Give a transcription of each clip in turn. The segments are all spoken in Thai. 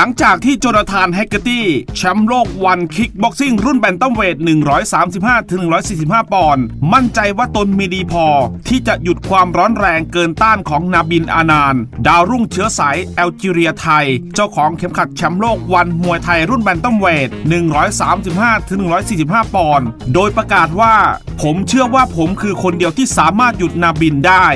หลังจากที่โจนาธานแฮกเกอร์ตี้แชมป์โลกวันคิกบ็อกซิ่งรุ่นแบนตัมเวท 135-145 ปอนด์มั่นใจว่าตนมีดีพอ ที่จะหยุดความร้อนแรงเกินต้านของนาบินอานาน ดาวรุ่งเชื้อสายแอลจีเรียไทย เจ้าของเข็มขัดแชมป์โลกวันมวยไทยรุ่นแบนตัมเวท 135-145 ปอนด์โดยประกาศว่า ผมเชื่อว่าผมคือคนเดียวที่สามารถหยุดนาบินได้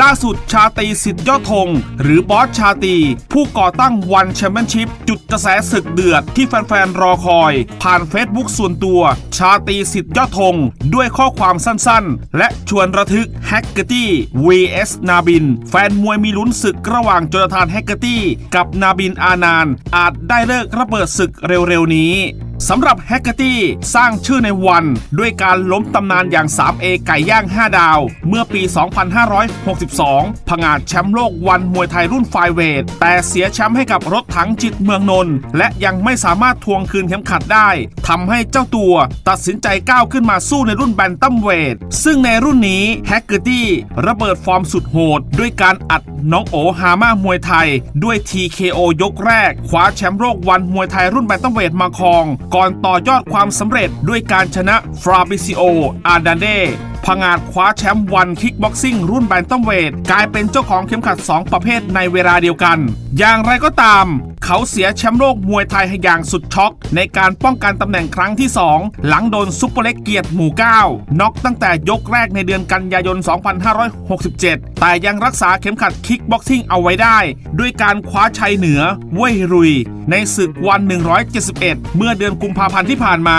ล่าสุดชาตีสิทธิ์ยอดธงหรือบอสชาตีผู้ก่อตั้งวันแชมเปี้ยนชิพจุดกระแสศึกเดือดที่แฟนๆ รอคอย ผ่านเฟซบุ๊กส่วนตัว ชาตีสิทธิ์ยอดธงด้วยข้อความสั้นๆ และชวนระทึกแฮกเกอร์ตี้ vs นาบิน แฟนมวยมีลุ้นศึกระหว่างโจนทานแฮกเกอร์ตี้ กับนาบินอานาน อาจได้เลิกระเบิดศึกเร็วๆนี้ สำหรับแฮกเกอร์ตี้สร้างชื่อในวัน ด้วยการล้มตำนานอย่าง 3A ไก่ย่าง 5 ดาว เมื่อปี 2562 ผงาดแชมป์โลกวันมวยไทยรุ่นไฟเวท แต่เสียแชมป์ให้กับรถถังจิตเมืองนนท์และยังไม่สามารถทวงคืนเข็มขัดได้ทำให้เจ้าตัวตัดสินใจก้าวขึ้นมาสู้ในรุ่นแบนตัมเวท ซึ่งในรุ่นนี้แฮกเกอร์ตี้ระเบิดฟอร์มสุดโหด ด้วยการอัดน้องโอฮาม่ามวยไทย ด้วย TKO ยกแรกคว้าแชมป์โลกวันมวยไทยรุ่นแบนตัมเวทมาครองก่อนต่อยอดความสำเร็จด้วยการชนะฟราบิซิโออาดานเด ผงาดคว้าแชมป์วันคิกบ็อกซิ่งรุ่นแบนตัมเวทกลายเป็นเจ้าของเข็มขัด 2 ประเภทในเวลาเดียวกัน อย่างไรก็ตาม เขาเสียแชมป์โลกมวยไทยให้อย่างสุดช็อก ในการป้องกันตำแหน่งครั้งที่ 2 หลังโดนซุปเปอร์เล็กเกียรติหมู่ 9น็อกตั้งแต่ยกแรกในเดือนกันยายน 2567 แต่ยังรักษาเข็มขัดคิกบ็อกซิ่งเอาไว้ได้ ด้วยการคว้าชัยเหนือเว่ยรุย ในศึกวัน 171 เมื่อเดือนกุมภาพันธ์ที่ผ่านมา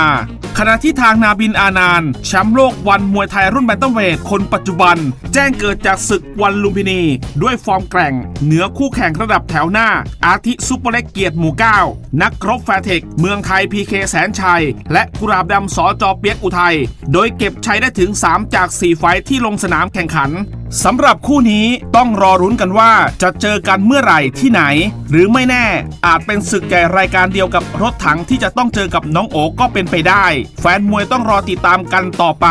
ขณะที่ทางนาบินอานานต์แชมป์โลกวันมวยไทยรุ่นแบนตัมเวทคนปัจจุบัน แจ้งเกิดจากศึกวันลุมพินี ด้วยฟอร์มแกร่ง เหนือคู่แข่งระดับแถวหน้า อาทิซุปเปอร์เล็กเกียรติหมู่ 9 นักครบแฟเทค เมืองไทยพีเคแสนชัย และกุราบดำสอจอเปียกอุทัย โดยเก็บชัยได้ถึง 3 จาก 4 ไฟที่ลงสนามแข่งขันสำหรับคู่นี้ต้องรอรุ้นกันว่าจะเจอกันเมื่อไหร่ที่ไหน หรือไม่แน่ อาจเป็นศึกใหญ่รายการเดียวกับรถถังที่จะต้องเจอกับน้องโอก็เป็นไปได้ แฟนมวยต้องรอติดตามกันต่อไป